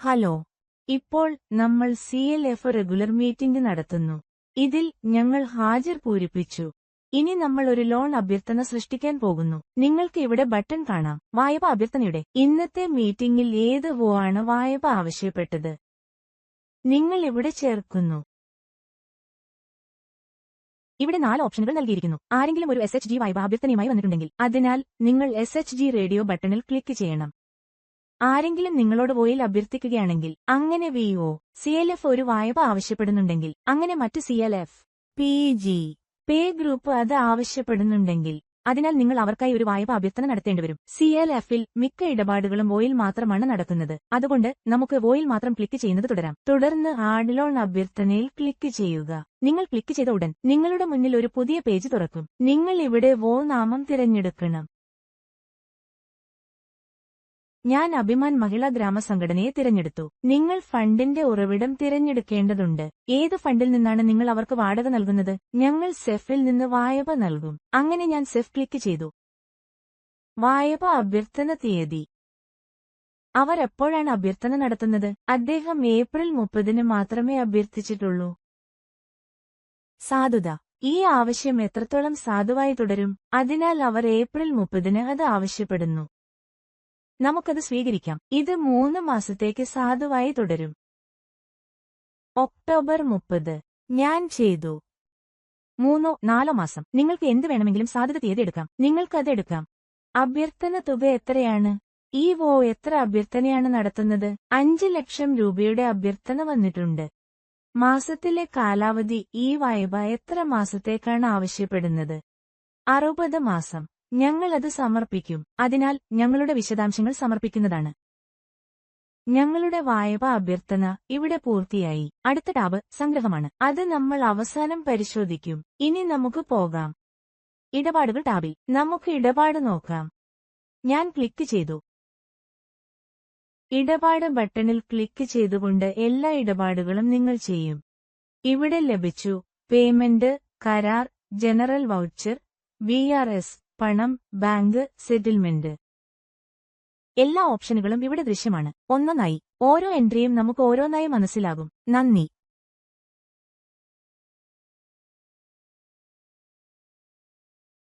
Hello ഇപ്പോൾ നമ്മൾ C L F regular meeting നടത്തുന്നു. ഇതിൽ ഞങ്ങൾ ഹാജർ പൂരിപ്പിച്ചു. ഇനി നമ്മൾ ഒരു ലോൺ അഭ്യർത്ഥന സൃഷ്ടിക്കാൻ പോകുന്നു. നിങ്ങൾക്ക് ഇവിടെ ബട്ടൺ കാണാം. വായ്പ അഭ്യർത്ഥനയുടെ ഇന്നത്തെ മീറ്റിംഗിൽ ഏത് വോ ആണ് വായ്പ ആവശ്യപ്പെട്ടത്? നിങ്ങൾ ഇവിടെ ചേർക്കുന്നു. ഇവിടെ നാല് ഓപ്ഷനുകൾ നൽകിയിരിക്കുന്നു. ആരെങ്കിലും ഒരു എസ് എച്ച് ജി വായ്പ അഭ്യർത്ഥനയുമായി വന്നിട്ടുണ്ടെങ്കിൽ അതിനാൽ നിങ്ങൾ എസ് എച്ച് ജി റേഡിയോ ബട്ടണിൽ ക്ലിക്ക് ചെയ്യണം. ആരെങ്കിലും നിങ്ങളോട് വോയിൽ അഭ്യർത്ഥിക്കുകയാണെങ്കിൽ അങ്ങനെ V O C L F ഒരു വായ്പ ആവശ്യപ്പെടുന്നുണ്ടെങ്കിൽ അങ്ങനെ മറ്റ് C L F P G pay group അത് ആവശ്യപ്പെടുന്നുണ്ടെങ്കിൽ അതിനാൽ നിങ്ങൾ അവർക്കായി ഒരു വായ്പ അഭ്യർത്ഥന നടത്തേണ്ടി വരും സി എൽ എഫിൽ മിക്ക ഇടപാടുകളും വോയിൽ മാത്രമാണ് നടക്കുന്നത്. അതുകൊണ്ട് നമുക്ക് വോയിൽ മാത്രം ക്ലിക്ക് ചെയ്യുന്നത് തുടരാം. തുടർന്ന് ആഡ് ലോൺ അഭ്യർത്ഥനയിൽ ക്ലിക്ക് ചെയ്യുക. നിങ്ങൾ ക്ലിക്ക് ചെയ്ത ഉടൻ നിങ്ങളുടെ മുന്നിൽ ഒരു പുതിയ പേജ് തുറക്കും. നിങ്ങൾ ഇവിടെ വോ നാമം തിരഞ്ഞെടുക്കണം. ഞാൻ അഭിമാൻ മഹിളാ ഗ്രാമസംഘടനയെ തിരഞ്ഞെടുത്തു. നിങ്ങൾ ഫണ്ടിന്റെ ഉറവിടം തിരഞ്ഞെടുക്കേണ്ടതുണ്ട്. ഏത് ഫണ്ടിൽ നിന്നാണ് നിങ്ങൾ അവർക്ക് വാടക നൽകുന്നത്? ഞങ്ങൾ സെഫിൽ നിന്ന് വായ്പ നൽകും. അങ്ങനെ ഞാൻ സെഫ് ക്ലിക്ക് ചെയ്തു. വായ്പ അഭ്യർത്ഥന തീയതി. അവർ എപ്പോഴാണ് അഭ്യർത്ഥന നടത്തുന്നത്? അദ്ദേഹം ഏപ്രിൽ മുപ്പതിന് മാത്രമേ അഭ്യർത്ഥിച്ചിട്ടുള്ളൂ. സാധുത. ഈ ആവശ്യം എത്രത്തോളം സാധുവായി തുടരും? അതിനാൽ അവർ ഏപ്രിൽ മുപ്പതിന് അത് ആവശ്യപ്പെടുന്നു. നമുക്കത് സ്വീകരിക്കാം. ഇത് മൂന്ന് മാസത്തേക്ക് സാധുവായി തുടരും. ഒക്ടോബർ മുപ്പത്. ഞാൻ ചെയ്തു. മൂന്നോ നാലോ മാസം. നിങ്ങൾക്ക് എന്ത് വേണമെങ്കിലും സാധ്യത തീയതി എടുക്കാം. നിങ്ങൾക്കത് എടുക്കാം. അഭ്യർത്ഥന തുക എത്രയാണ്? ഈ വോ എത്ര അഭ്യർത്ഥനയാണ് നടത്തുന്നത്? അഞ്ച് ലക്ഷം രൂപയുടെ അഭ്യർത്ഥന വന്നിട്ടുണ്ട്. മാസത്തിലെ കാലാവധി ഈ വായ്പ എത്ര മാസത്തേക്കാണ് ആവശ്യപ്പെടുന്നത്? അറുപത് മാസം. ഞങ്ങൾ അത് സമർപ്പിക്കും. അതിനാൽ ഞങ്ങളുടെ വിശദാംശങ്ങൾ സമർപ്പിക്കുന്നതാണ്. ഞങ്ങളുടെ വായ്പ അഭ്യർത്ഥന ഇവിടെ പൂർത്തിയായി. അടുത്ത ടാബ് സംഗ്രഹമാണ്. അത് നമ്മൾ അവസാനം പരിശോധിക്കും. ഇനി നമുക്ക് പോകാം. ഇടപാടുകൾ ടാബിൽ. നമുക്ക് ഇടപാട് നോക്കാം. ഞാൻ ക്ലിക്ക് ചെയ്തു. ഇടപാട് ബട്ടണിൽ ക്ലിക്ക് ചെയ്തുകൊണ്ട് എല്ലാ ഇടപാടുകളും നിങ്ങൾ ചെയ്യും. ഇവിടെ ലഭിച്ചു. പേയ്മെന്റ് കരാർ general voucher V R S പണം ബാങ്ക് സെറ്റിൽമെന്റ്. എല്ലാ ഓപ്ഷനുകളും ഇവിടെ ദൃശ്യമാണ്. ഒന്നൊന്നായി. ഓരോ എൻട്രിയും നമുക്ക് ഓരോന്നായി മനസ്സിലാകും. നന്ദി.